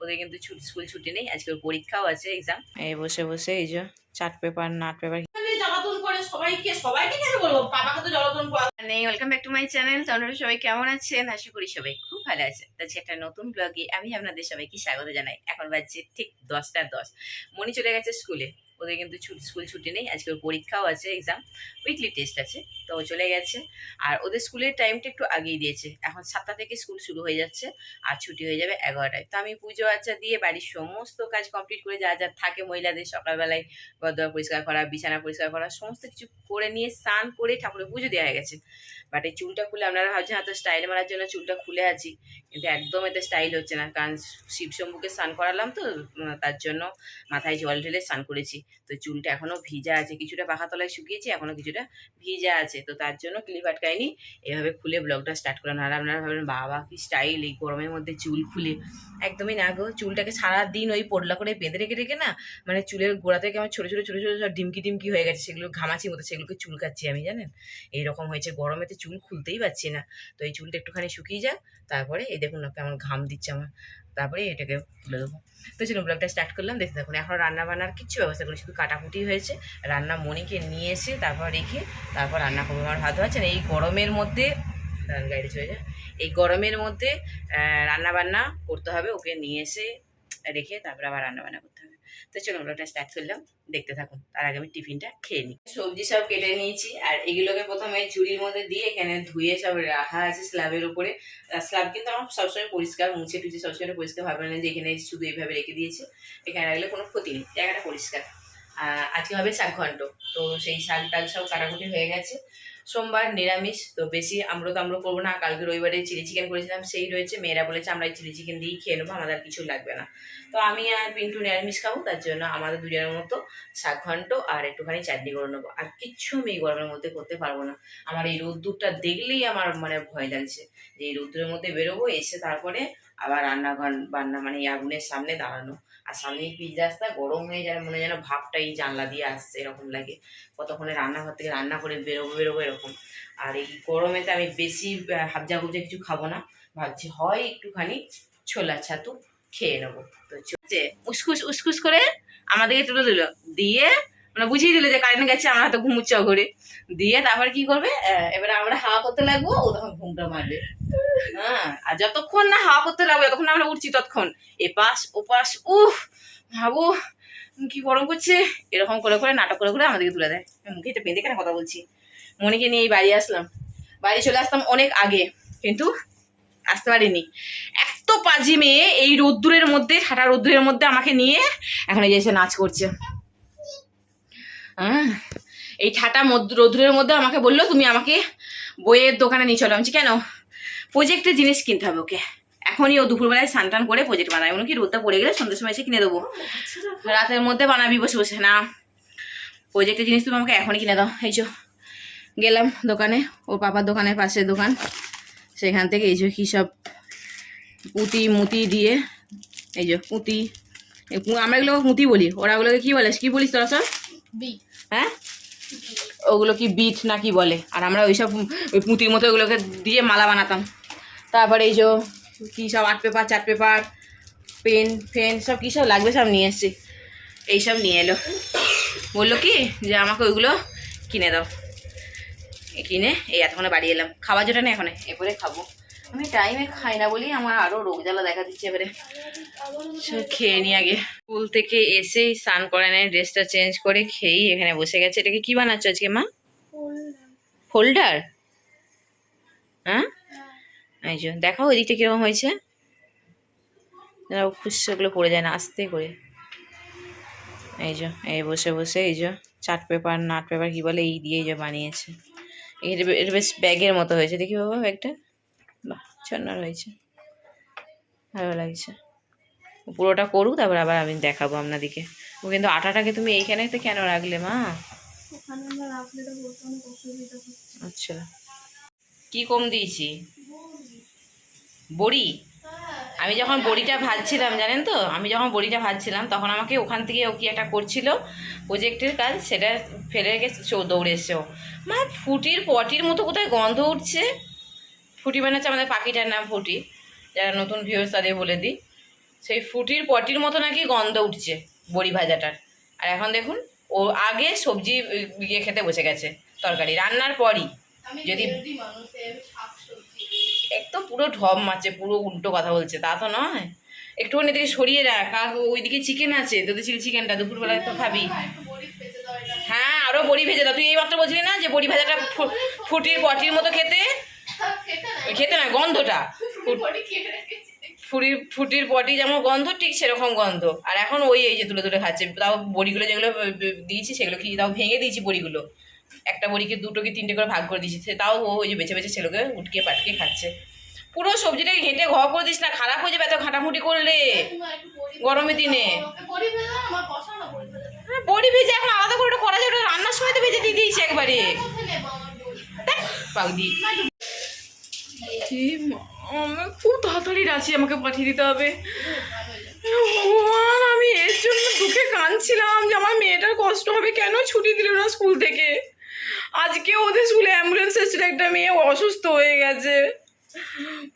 ওদের কিন্তু ছুটি স্কুল ছুটি নেই আজকে ওর পরীক্ষাও আছে এক্সাম এই বসে বসে এই যে চার্ট পেপার নাট পেপার সবাইকে সবাইকে কেন বলব? পাপাকে তো জ্বালাতন করা নেই welcome back to my channel সবাই কেমন আছেন? আশা করি সবাই খুব ভালো আছে তো একটা নতুন ব্লগে আমি আপনাদের সবাইকে স্বাগত জানাই। এখন বাজছে ঠিক দশটা দশ। মনে চলে গেছে স্কুলে। ওদের কিন্তু স্কুল ছুটি নেই, আজকে ওর পরীক্ষাও আছে এক্সাম উইকলি টেস্ট আছে, তো চলে গেছে। আর ওদের স্কুলের টাইমটা একটু আগেই দিয়েছে, এখন সাতটা থেকে স্কুল শুরু হয়ে যাচ্ছে, আর ছুটি হয়ে যাবে এগারোটায়। তো আমি পুজো আচ্ছা দিয়ে বাড়ির সমস্ত কাজ কমপ্লিট করে যা যা থাকে মহিলাদের সকালবেলায় দোয়ার পরিষ্কার করা, বিছানা পরিষ্কার করা, সমস্ত কিছু করে নিয়ে স্নান করে ঠাকুরের পুজো দেওয়া হয়ে গেছে। বাট এই চুলটা খুলে আপনারা ভাবছেন, হয়তো স্টাইল মারার জন্য চুলটা খুলে আছি, কিন্তু একদম এতে স্টাইল হচ্ছে না। কারণ শিবশম্ভুকে স্নান করালাম তো তার জন্য মাথায় জল ঢেলে স্নান করেছি। তো চুলটা এখনও ভিজা আছে, কিছুটা পাখা তলায় শুকিয়েছি, এখনও কিছুটা ভিজা আছে। তো তার জন্য ক্লিপ আটকায়নি, এভাবে খুলে ব্লগটা স্টার্ট করলাম। আর আপনারা ভাবেন বাবা কি স্টাইল এই গরমের মধ্যে চুল খুলে। একদমই না গো, চুলটাকে সারাদিন ওই পোডলা করে বেঁধে রেখে রেখে না মানে চুলের গোড়া থেকে আমার ছোটো ছোটো ছোটো ছোটো, সব ডিমকি ডিমকি হয়ে গেছে। সেগুলো ঘামাচি মতো সেগুলোকে চুলকাচ্ছি আমি, জানেন? এইরকম হয়েছে গরমেতে চুল খুলতেই পারছি না। তো এই চুলটা একটুখানি শুকিয়ে যাক, তারপরে এই দেখুন না কেমন ঘাম দিচ্ছে আমার। তারপরে এটাকে তুলে দেবো। তো চলুন ব্লগটা স্টার্ট করলাম। দেখতে থাকুন, এখন রান্না বান্নার কিচ্ছু ব্যবস্থা করি শুধু কাটাকুটি হয়েছে। রান্না মনিকে নিয়ে এসে তারপর রেখে তারপর রান্না করব। আমার ভাত হচ্ছে এই গরমের মধ্যে গাড়ি চলে যায় এই গরমের মধ্যে রান্না বান্না করতে হবে, ওকে নিয়ে এসে রেখে তারপরে আবার রান্না বান্না করতে হবে। তো চলুন ব্লগটা স্টার্ট করলাম দেখতে থাকুন। তার আগে আমি টিফিনটা খেয়ে নিই। সবজি সব কেটে নিয়েছি, আর এগুলোকে প্রথমে ঝুড়ির মধ্যে দিয়ে এখানে ধুয়ে সব রাখা আছে স্ল্যাবের উপরে। স্ল্যাব কিন্তু আমার সবসময় পরিষ্কার, মুছে টুছে সবসময় পরিষ্কার ভাবে না যে এখানে শুধু এইভাবে রেখে দিয়েছে। এখানে রাখলে কোনো ক্ষতি নেই, জায়গাটা পরিষ্কার। আজকে হবে শাক ঘন্ট তো সেই শাক টাক সব কাটাকুটি হয়ে গেছে। সোমবার নিরামিষ, তো বেশি আমরো তামরো করব না। কালকে রবিবারে চিলি চিকেন করেছিলাম, সেই রয়েছে। মেয়েরা বলেছে, আমরা চিলি চিকেন দিয়েই খেয়ে নেব, আমাদের কিছু লাগবে না। তো আমি আর পিন্টু নিরামিষ খাব, তার জন্য আমাদের দুজনের মতো শাক ঘন্ট আর একটুখানি চাটনি করে নেব। আর কিচ্ছু আমি গরমের মধ্যে করতে পারব না। আমার এই রোদ্দুরটা দেখলেই আমার মানে ভয় লাগছে যে এই রোদ্দুরের মধ্যে বেরোবো, এসে তারপরে আবার রান্নাঘর বান্না মানে আগুনের সামনে দাঁড়ানো। আর সামনে পিচ রাস্তা গরম হয়ে যায়, মনে যেন ভাবটা এই জানলা দিয়ে আসছে, এরকম লাগে। কতক্ষণে রান্নাঘর থেকে রান্না করে বেরোবো বেরোবো, এরকম। আর এই গরমেতে আমি বেশি হাবজা গুবজা কিছু খাব না। ভাবছি হয় একটুখানি ছোলা ছাতু খেয়ে নেব। তো চলছে উসকুস উসকুস করে আমাদেরকে তুলে দিল। দিয়ে মানে বুঝিয়ে দিল যে কারেন্ট গেছে, আমরা হয়তো ঘুমুচ্ছ করে দিয়ে তারপর কি করবে? এবারে আমরা হাওয়া করতে লাগবো, ও তখন ঘুমটা মারবে। হ্যাঁ আর যতক্ষণ না হাওয়া পড়তে লাগবে, যতক্ষণ আমরা উঠছি, ততক্ষণ। এপাশ, ওপাশ, উফ, ভাবু, কি গরম করছে এরকম করে করে নাটক করে করে আমাদেরকে তুলে দেয়। মুখে এটা বেঁধে কেন কথা বলছি? মনিকে নিয়ে এই বাড়ি আসলাম। বাড়ি চলে আসতাম অনেক আগে, কিন্তু আসতে পারিনি। এত পাজি মেয়ে এই রোদ্দুরের মধ্যে ঠাটা রোদ্দুরের মধ্যে আমাকে নিয়ে এখন এই এসে নাচ করছে। হ্যাঁ এই ঠাটা রোদ্দুরের মধ্যে আমাকে বলল, তুমি আমাকে বইয়ের দোকানে নিয়ে চলো। আমি কেন? প্রজেক্টের জিনিস কিনতে হবে ওকে এখনই ও দুপুরবেলায় স্নান টান করে প্রজেক্ট বানায় এমন কি রোদটা পড়ে গেলে সন্ধ্যের সময় এসে কিনে দেবো। রাতের মধ্যে বানাবি বসে বসে না? প্রজেক্টের জিনিস তুমি আমাকে এখনই কিনে দাও। এই যে গেলাম দোকানে ওর পাপার দোকানের পাশে দোকান। সেখান থেকে এই যে কী সব পুঁতি মুতি দিয়ে এই যে পুঁতি আমরা এগুলোকে পুঁতি বলি। ওরা ওগুলোকে কী বলে? কী বলিস তোরা সব? হ্যাঁ? ওগুলো কি বিট না কি বলে? আর আমরা ওইসব ওই পুঁতির মতো ওগুলোকে দিয়ে মালা বানাতাম। তারপরে এই যে কী সব art paper, chart paper, pen, ফেন, সব কী সব লাগবে সব নিয়ে এসছি। এইসব নিয়ে এলো। বলল কি যে আমাকে ওইগুলো কিনে দাও। কিনে এই এতক্ষণে বাড়ি এলাম। খাবার জন্য না এখন এরপরে খাব। আমি টাইমে খাই না বলি আমার আরও রোগ জ্বালা দেখা দিচ্ছে এবারে। খেয়ে নি আগে। স্কুল থেকে এসেই স্নান করে নেয়, ড্রেসটা চেঞ্জ করে খেয়েই এখানে বসে গেছে। এটাকে কি বানাচ্ছ আজকে, মা? ফোল্ডার হ্যাঁ? এই যে, দেখো ওইদিকটা কীরকম হয়েছে। খুশগুলো পড়ে যায় না, আস্তে করে। এই যে এই বসে বসে, এই যে চার্ট পেপার, নাট পেপার, কি বলে, এই দিয়ে এই যে বানিয়েছে। এটা বেশ ব্যাগের মতো হয়েছে। দেখি বাবা ব্যাগটা বাহ। ছন্নার হয়েছে ভালো লাগছে। পুরোটা করুক তারপর আবার আমি দেখাবো আপনাদিকে। ও কিন্তু আটাটাকে তুমি এইখানে তো কেন রাখলে মা? আচ্ছা। কি কম দিয়েছি? বড়ি? আমি যখন বড়িটা ভাজছিলাম জানেন তো? আমি যখন বড়িটা ভাজছিলাম তখন আমাকে ওখান থেকে ও কি একটা করছিল? প্রজেক্টের কাজ সেটা ফেলে রেখে চো- দৌড়ে এসছে ও। মা ফুটির পটির মতো কোথায় গন্ধ উঠছে? ফুটি বানাচ্ছে আমাদের পাখিটার নাম ফুটি যারা নতুন ভিউস তাদের বলে দিই। সেই ফুটির পটির মতো নাকি গন্ধ উঠছে বড়ি ভাজাটার। আর এখন দেখুন ও আগে সবজি ইয়ে খেতে বসে গেছে তরকারি রান্নার পরই। যদি- একদম পুরো ঢপ মারছে পুরো উল্টো কথা বলছে তা তো নয়। একটুখানি এদিকে সরিয়ে রাখ ওইদিকে চিকেন আছে তোদের চিলি চিকেনটা দুপুরবেলায় তো খাবি। হ্যাঁ আরও বড়ি ভেজে দাও। তুই এই মাত্র বলছিলি না যে বড়ি ভাজাটা ফুটির পটির মতো খেতে? খেতে না গন্ধটা। ফুটির ফুটির পটি যেমন গন্ধ ঠিক সেরকম গন্ধ। আর এখন ওই এই যে তুলে তুলে খাচ্ছে। তাও বড়িগুলো যেগুলো দিয়েছি সেগুলো কি তাও ভেঙে দিয়েছি বড়িগুলো। একটা বড়িকে দুটো কি তিনটে করে ভাগ করে দিয়েছি। সে তাও ও ওই যে বেছে বেছে সেগুলোকে উটকে পাটকে খাচ্ছে। পুরো সবজিটাকে ঘেঁটে ঘ করে দিস না খারাপ হয়ে যাবে এত ঘাটামুটি করলে। গরমের দিনে। হ্যাঁ, বড়ি ভেজে এখন আলাদা করে ওটা করা যায় ওটা রান্নার সময় তো ভেজে দিয়ে দিয়েছি একবারে। নেব আমার বড়ি পাগদি আমি খুব তাড়াতাড়ি রাঁচি, আমাকে পাঠিয়ে দিতে হবে। ভগবান, আমি এর জন্য দুঃখে কাঁদছিলাম যে আমার মেয়েটার কষ্ট হবে কেন ছুটি দিল না স্কুল থেকে? আজকে ওদের স্কুলে অ্যাম্বুলেন্স এসেছিল, একটা মেয়ে অসুস্থ হয়ে গেছে।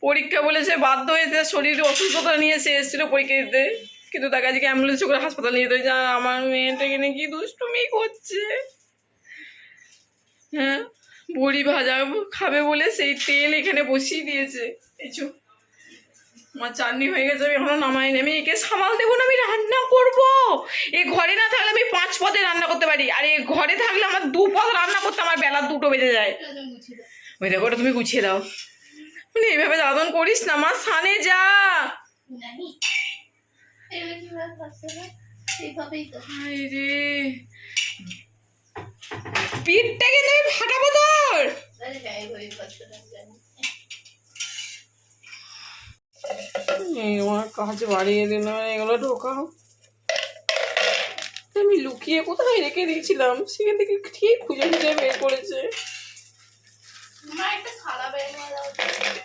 পরীক্ষা বলেছে, বাধ্য হয়েছে, শরীরে অসুস্থতা নিয়ে সে এসেছিল পরীক্ষা দিতে। কিন্তু তাকে আজকে অ্যাম্বুলেন্স করে হাসপাতাল নিয়ে যেতে আমার মেয়েটাকে নিয়ে কি দুষ্টুমি করছে? হ্যাঁ? বড়ি ভাজা খাবে বলে সেই তেল এখানে বসিয়ে দিয়েছে। এই চো আমার চাটনি হয়ে গেছে আমি এখনও নামাই আমি একে সামাল দেবো না আমি রান্না করব। এ ঘরে না থাকলে আমি পাঁচ পদে রান্না করতে পারি। আর এ ঘরে থাকলে আমার দু পদ রান্না করতে আমার বেলা দুটো বেজে যায়। ওই দেখো ওটা তুমি গুছিয়ে দাও। মানে এইভাবে দাদন করিস না মা সানে যা। রে। পিঠটা কিন্তু আমি ফাটাবো তোর। আমার কাজ বাড়িয়ে দিল এগুলো ঢোকাও। আমি লুকিয়ে কোথায় রেখে দিয়েছিলাম? সেখান থেকে ঠিক খুঁজে খুঁজে বের করেছে।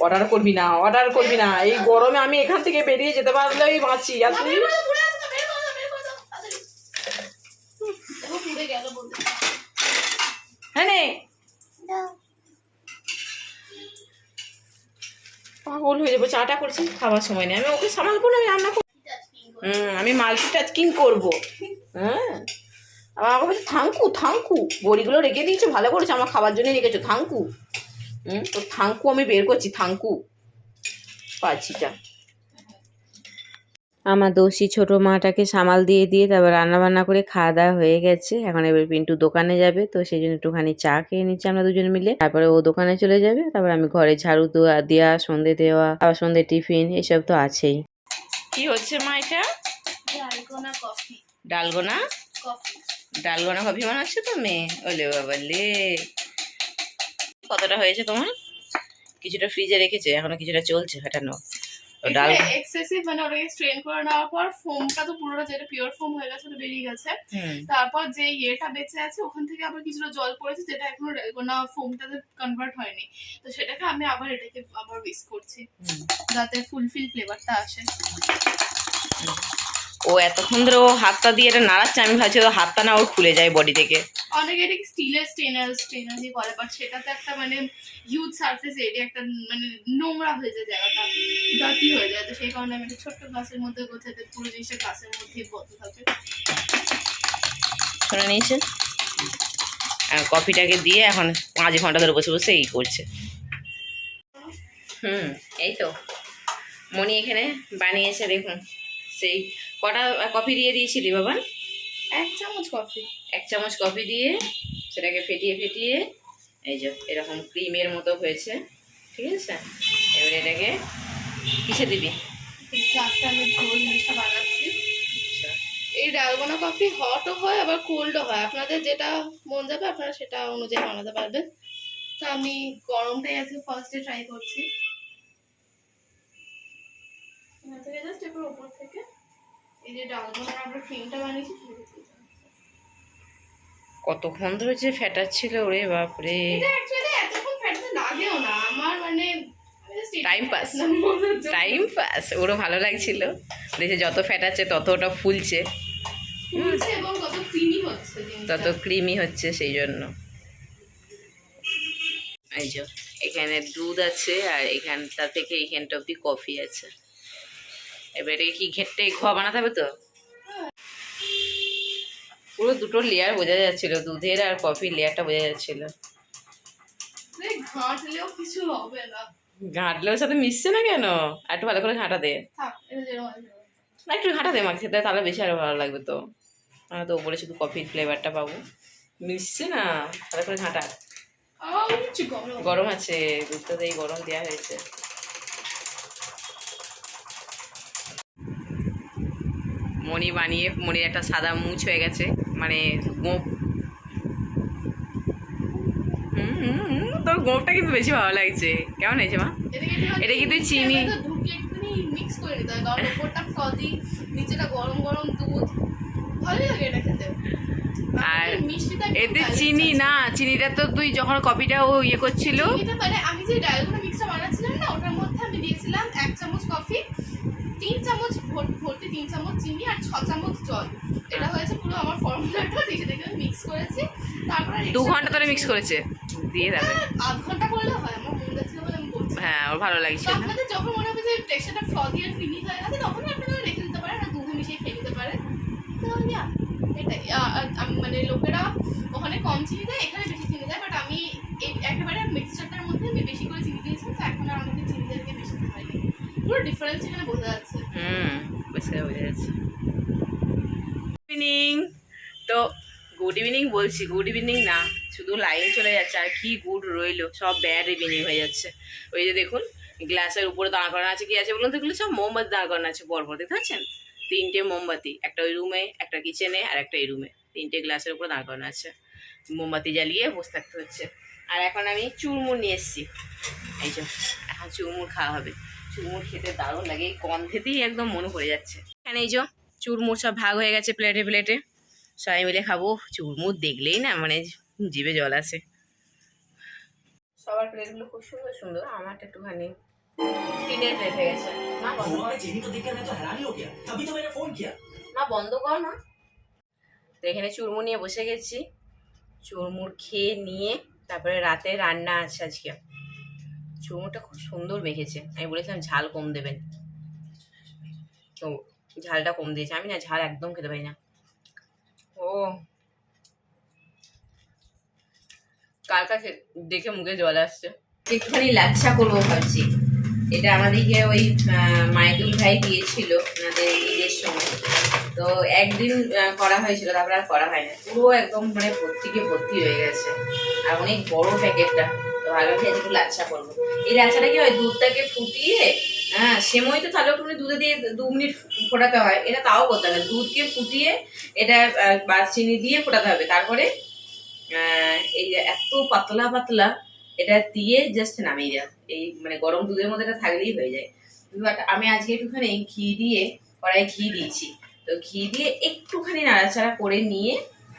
অর্ডার করবি না অর্ডার করবি না। এই গরমে আমি এখান থেকে বেরিয়ে যেতে পারলেই বাঁচি। আর তুই হ্যাঁ নে পাগল হয়ে যাব চাটা করছি খাবার সময় নেই। আমি ওকে সামালবো না আমি রান্না করব হুম আমি মাল্টি টাচকিং করব। হ্যাঁ আবার আমাকে বলছে থাঙ্কু থাঙ্কু বড়িগুলো রেখে দিয়েছ ভালো করেছ আমার খাবার জন্য রেখেছো থাঙ্কু। হুম তো থাঙ্কু আমি বের করছি থাঙ্কু। পাচ্ছিটা আমার দোষী ছোট মাটাকে সামাল দিয়ে দিয়ে তারপর রান্না বান্না করে খাওয়া দাওয়া হয়ে গেছে। এখন এবার পিন্টু দোকানে যাবে তো সেই জন্য একটুখানি চা খেয়ে নিচ্ছি আমরা দুজন মিলে। তারপরে ও দোকানে চলে যাবে তারপর আমি ঘরে ঝাড়ু দেওয়া দেওয়া সন্ধে দেওয়া আবার সন্ধে টিফিন এসব তো আছেই। কি হচ্ছে মা এটা? Dalgona coffee. Dalgona? Coffee. Dalgona coffee বানাচ্ছে তো মেয়ে ওলে বাবা লে। কতটা হয়েছে তোমার? কিছুটা ফ্রিজে রেখেছে এখনও কিছুটা চলছে ফাটানো। ডাল এক্সেসিভ মানে ওটাকে স্ট্রেন করে নেওয়ার পর ফোমটা তো পুরোটা যেটা পিওর ফোম হয়ে গেছে ওটা বেরিয়ে গেছে। তারপর যে ইয়েটা বেঁচে আছে ওখান থেকে আবার কিছুটা জল পড়েছে যেটা এখনও কোনো ফোমটাতে কনভার্ট হয়নি। তো সেটাকে আমি আবার এটাকে আবার মিক্স করছি যাতে ফুলফিল ফ্লেভারটা আসে। ও এতক্ষণ ধরে ও হাতটা দিয়ে এটা নাড়াচ্ছে আমি ভাবছি ও হাতটা না ওর খুলে যায় বডি থেকে। অনেকে এটাকে স্টিলের স্টেনার স্টেনার দিয়ে করে বাট সেটাতে একটা মানে হিউজ সারফেস এরিয়া একটা মানে নোংরা হয়ে যায় জায়গাটা ডার্টি হয়ে যায়। তো সেই কারণে আমি একটা ছোট্ট গ্লাসের মধ্যে গোছাতে পুরো জিনিসটা গ্লাসের মধ্যেই বদ্ধ থাকে। শুনে নিয়েছে আর কফিটাকে দিয়ে এখন পাঁচ ঘণ্টা ধরে বসে বসে এই করছে। হুম এই তো। মনি এখানে বানিয়েছে দেখুন সেই কটা কফি দিয়ে দিয়েছিলি বাবা এক চামচ কফি। এক চামচ কফি দিয়ে সেটাকে ফেটিয়ে ফেটিয়ে এই যে এরকম ক্রিমের মতো হয়েছে ঠিক আছে? এবার এটাকে কিসে দিবি? আমি ঘোল জিনিসটা বানাচ্ছি। এই ডালগোনা কফি হটও হয় আবার কোল্ডও হয়। আপনাদের যেটা মন যাবে আপনারা সেটা অনুযায়ী বানাতে পারবেন। তো আমি গরমটাই আজকে ফার্স্টে ট্রাই করছি। থেকে জাস্ট এবার উপর থেকে এই যে আমরা বানিয়েছি। কতক্ষণ ধরে যে ফেটাচ্ছিল ওরে বাপরে। মনের জন্য। টাইম পাস ওরও ভালো লাগছিল। দেখে যত ফেটাচ্ছে তত ওটা ফুলছে। তত ক্রিমি হচ্ছে সেই জন্য। এই যে এখানে দুধ আছে আর এখানটা থেকে এখানটা অব্দি কফি আছে। এবার কি ঘেটে ঘোয়া বানাতে হবে তো? পুরো দুটো লেয়ার বোঝা যাচ্ছিল দুধের আর কফির লেয়ারটা বোঝা যাচ্ছিল। এই ঘাঁটলেও কিছু হবে না। ঘাঁটলেও সাথে মিশছে না কেন? আর একটু ভালো করে ঘাঁটা দে। একটু ঘাঁটা দে মাখতে তাহলে বেশি আরও ভালো লাগবে তো। আমরা তো ওপরে শুধু কফির ফ্লেভারটা পাবো। মিশছে না? ভালো করে ঘাঁটা। গরম। গরম আছে দুধটা দিয়ে গরম দেওয়া হয়েছে। মণি বানিয়ে মণির একটা সাদা মুছ হয়ে গেছে মানে গোপ হুম, হুম, হুম, তোর গোপটা কিন্তু বেশি ভালো লাগছে কেমন হয়েছে মা এটা কিন্তু চিনি। করে নিতে হয়, নিচেটা গরম গরম দুধ। ভালোই লাগে এটা খেতে। আর এতে চিনি না চিনিটা তো তুই যখন কপিটা ও ইয়ে করছিল মানে আমি যে ডালগোনা মিক্সটা বানাচ্ছিলাম না ওটার মধ্যে আমি দিয়েছিলাম এক চামচ কফি ভর্তি তিন চামচ চিনি আর ছ চামচ জল। এটা হয়েছে পুরো আমার ফর্মুলাটা দিয়ে সেটাকে মিক্স করেছি। তারপরে দু ঘণ্টা ধরে মিক্স করেছে? দিয়ে যাবে আধ ঘণ্টা করলে হয় আমার মনে যাচ্ছিল বলে আমি করছি হ্যাঁ ওর ভালো লাগছে না। আপনাদের যখন মনে হবে যে টেক্সচারটা ফ্রদি আর ক্রিমি হয়ে গেছে তখনই আপনারা রেখে দিতে পারেন আর দুধে মিশিয়ে খেয়ে নিতে পারেন। তো এটাই আমি মানে লোকেরা ওখানে কম চিনি দেয় এখানে বেশি চিনি দেয় বাট আমি একেবারে মিক্সচারটার মধ্যে আমি বেশি করে চিনি দিয়েছি তো এখন আর আমাকে চিনি দেওয়াকে বেশি হয়নি। পুরো ডিফারেন্স এখানে বোঝা যাচ্ছে। হুম বেশ করে বোঝা যাচ্ছে ইভিনিং তো গুড ইভিনিং বলছি গুড ইভিনিং না, শুধু লাইন চলে যাচ্ছে, আর কি গুড রইল, সব ব্যাড ইভিনিং হয়ে যাচ্ছে। ওই যে দেখুন গ্লাসের উপরে দাঁড় করানো আছে, কি আছে বলুন তো সব মোমবাতি দাঁড় করানো আছে, পরপর, দেখতে পাচ্ছেন? তিনটে মোমবাতি, একটা ওই রুমে একটা কিচেনে আর একটা এই রুমে তিনটে গ্লাসের উপরে দাঁড় করানো আছে। মোমবাতি জ্বালিয়ে বসে থাকতে হচ্ছে। আর এখন আমি চুরমুর নিয়ে এসেছি। এই যে, এখন চুরমুর খাওয়া হবে। চুরমুর খেতে দারুণ লাগে এই গন্ধেতেই একদম মনে পড়ে যাচ্ছে। এখানে এই যে চুরমুর সব ভাগ হয়ে গেছে প্লেটে প্লেটে। সবাই মিলে খাব চুরমুর দেখলেই না মানে জিভে জল আসে। সবার প্লেটগুলো খুব সুন্দর সুন্দর আমারটা একটুখানি টিনের প্লেট হয়ে গেছে। মা বন্ধ কর। মা বন্ধ কর না তো এখানে চুরমুর নিয়ে বসে গেছি। চুরমুর খেয়ে নিয়ে তারপরে রাতে রান্না আছে আজকে। চুরমুরটা খুব সুন্দর মেখেছে। আমি বলেছিলাম ঝাল কম দেবেন। তো ঝালটা কম দিয়েছে। আমি না ঝাল একদম খেতে পারি না। ও। কার কাছে? দেখে মুখে জল আসছে। একটুখানি লাচ্ছা করব ভাবছি। এটা আমাদেরকে ওই মাইদুল ভাই দিয়েছিল, ওনাদের ঈদের সময়। তো একদিন করা হয়েছিল, তারপর আর করা হয় না পুরো একদম মানে ভর্তিকে ভর্তি হয়ে গেছে। আর অনেক বড় প্যাকেটটা। তো ভালো খেয়ে লাচ্ছা করব। এই লাচ্ছাটা কি হয়, দুধটাকে ফুটিয়ে হ্যাঁ সেময় তো তাহলে একটু দুধে দিয়ে দু মিনিট ফোটাতে হয়। এটা তাও করতে হবে। দুধকে ফুটিয়ে এটা বা চিনি দিয়ে ফোটাতে হবে। তারপরে এই যে এত পাতলা পাতলা এটা দিয়ে জাস্ট নামিয়ে দেওয়া। এই মানে গরম দুধের মধ্যে এটা থাকলেই হয়ে যায়। আমি আজকে একটুখানি ঘি দিয়ে কড়াই ঘি দিয়েছি। তো ঘি দিয়ে একটুখানি নাড়াচাড়া করে নিয়ে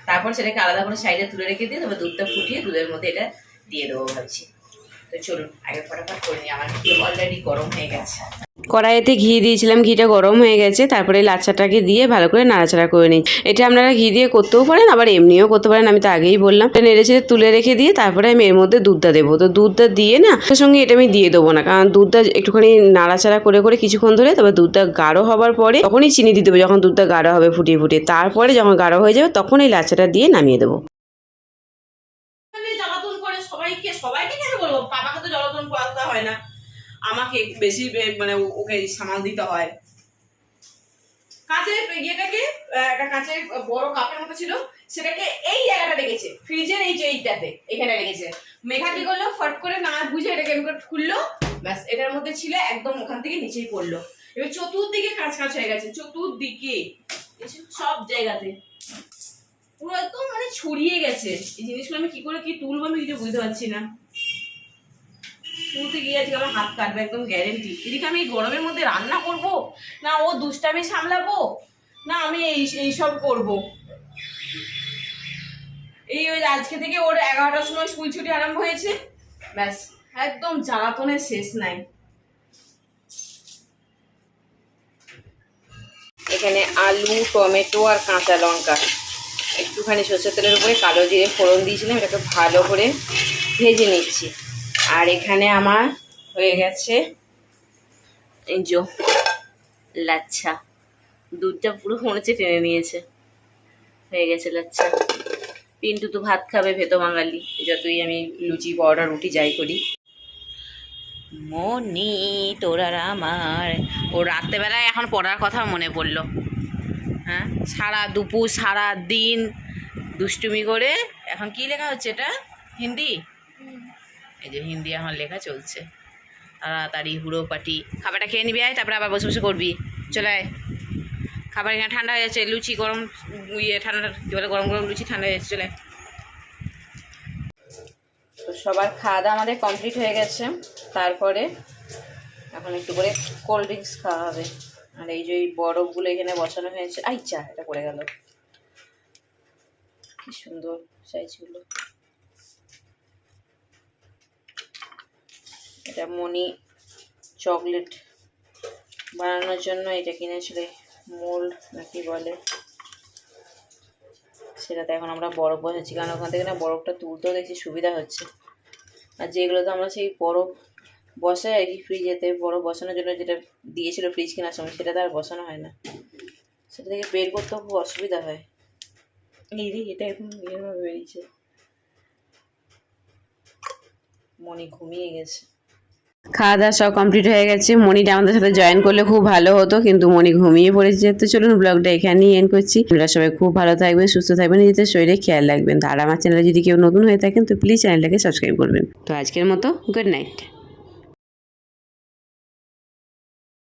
তারপর সেটাকে আলাদা করে সাইডে তুলে রেখে দিয়ে তারপর দুধটা ফুটিয়ে দুধের মধ্যে এটা দিয়ে দেবো ভাবছি। কড়াইতে ঘি দিয়েছিলাম, ঘিটা গরম হয়ে গেছে, তারপরে লাচ্চাটাকে দিয়ে ভালো করে নাড়াচাড়া করে নিই। এটা আপনারা ঘি দিয়ে করতেও পারেন, আবার এমনিও করতে পারেন, আমি তো আগেই বললাম। নেড়ে চেড়ে তুলে রেখে দিয়ে তারপরে আমি এর মধ্যে দুধটা দেবো। তো দুধটা দিয়ে না, তার সঙ্গে এটা আমি দিয়ে দেবো না, কারণ দুধটা একটুখানি নাড়াচাড়া করে করে কিছুক্ষণ ধরে তবে দুধটা গাঢ় হবার পরে তখনই চিনি দিয়ে দেবো, যখন দুধটা গাঢ় হবে, ফুটিয়ে ফুটিয়ে। তারপরে যখন গাঢ় হয়ে যাবে, তখন এই লাচ্চাটা দিয়ে নামিয়ে দেবো জ্বালাতন করে সবাইকে সবাইকে কেন বলব পাপাকে তো জ্বালাতন করাতে হয় না আমাকে বেশি মানে ওকে সামাল দিতে হয়। কাঁচের ইয়েটাকে একটা কাঁচের বড় কাপের মতো ছিল, সেটাকে এই জায়গাটা রেখেছে, ফ্রিজের এই যে এইটাতে, এখানে রেখেছে। মেঘা কি করল? ফট করে না বুঝে এটাকে করে খুললো, ব্যাস, এটার মধ্যে ছিল একদম ওখান থেকে নিচেই পড়ল। এবার চতুর্দিকে কাঁচ কাঁচ হয়ে গেছে, চতুর্দিকে সব জায়গাতে। পুরো একদম মানে ছড়িয়ে গেছে। এই জিনিসগুলো আমি কি করে কি তুলবো আমি কিছু বুঝতে পারছি না। তুলতে গিয়ে আজকে আমার হাত কাটবে একদম গ্যারেন্টি এদিকে আমি এই গরমের মধ্যে রান্না করব? না, ও দুষ্টামি সামলাবো? না, আমি এই, এইসব করব। এই ওই আজকে থেকে ওর এগারোটার সময় স্কুল ছুটি আরম্ভ হয়েছে। ব্যাস, একদম জ্বালাতনের শেষ নাই। এখানে আলু, টমেটো আর কাঁচা লঙ্কা। একটুখানি সর্ষের তেলের উপরে কালো জিরে ফোড়ন দিয়েছিলাম, এটাকে ভালো করে ভেজে নিচ্ছি। আর এখানে আমার হয়ে গেছে যে লাচ্ছা। দুধটা পুরো মনে হচ্ছে টেনে নিয়েছে। হয়ে গেছে লাচ্ছা। পিন্টু তো ভাত খাবে ভেতো বাঙালি। যতই আমি লুচি, পরোটা, রুটি যাই করি। মনি, তোর আমার। ও রাত্রেবেলায় এখন পড়ার কথা মনে পড়ল। হ্যাঁ? সারা দুপুর, সারা দিন দুষ্টুমি করে। এখন কি লেখা হচ্ছে এটা? হিন্দি? এই যে হিন্দি এখন লেখা চলছে। তাড়াতাড়ি হুড়ো পাটি খাবারটা খেয়ে নিবি, আয়, তারপরে আবার বসে বসে করবি। চলে আয়। খাবার এখানে ঠান্ডা হয়ে যাচ্ছে, লুচি গরম ইয়ে ঠান্ডা, কী বলে, গরম গরম লুচি ঠান্ডা হয়ে যাচ্ছে, চলে। তো সবার খাওয়া দাওয়া আমাদের কমপ্লিট হয়ে গেছে। তারপরে এখন একটু করে কোল্ড ড্রিঙ্কস খাওয়া হবে। আর এই যে বরফগুলো এখানে বসানো হয়েছে। আই চা এটা পড়ে গেল। কি সুন্দর সাইজগুলো। এটা মনি চকলেট বানানোর জন্য এটা কিনেছিলে, মোল্ড নাকি বলে? সেটাতে এখন আমরা বরফ বসাচ্ছি, কারণ ওখান থেকে না বরফটা তুলতেও দেখছি সুবিধা হচ্ছে। আর যেগুলোতে আমরা সেই বরফ বসাই আর কি ফ্রিজেতে, বরফ বসানোর জন্য যেটা দিয়েছিল ফ্রিজ কেনার সময়, সেটা তো আর বসানো হয় না। সেটা থেকে বের করতেও খুব অসুবিধা হয়। এই রে এটা এখন বেরিয়েছে। মনি ঘুমিয়ে গেছে। খাওয়া দাওয়া সব কমপ্লিট হয়ে গেছে। মনিটা আমাদের সাথে জয়েন করলে খুব ভালো হতো, কিন্তু মনি ঘুমিয়ে পড়েছে। তো চলুন ব্লগটা এখানেই এন্ড করছি। আপনারা সবাই খুব ভালো থাকবেন, সুস্থ থাকবেন, নিজেদের শরীরে খেয়াল রাখবেন। আর আমার চ্যানেলে যদি কেউ নতুন হয়ে থাকেন, তো প্লিজ চ্যানেলটাকে সাবস্ক্রাইব করবেন। তো আজকের মতো গুড নাইট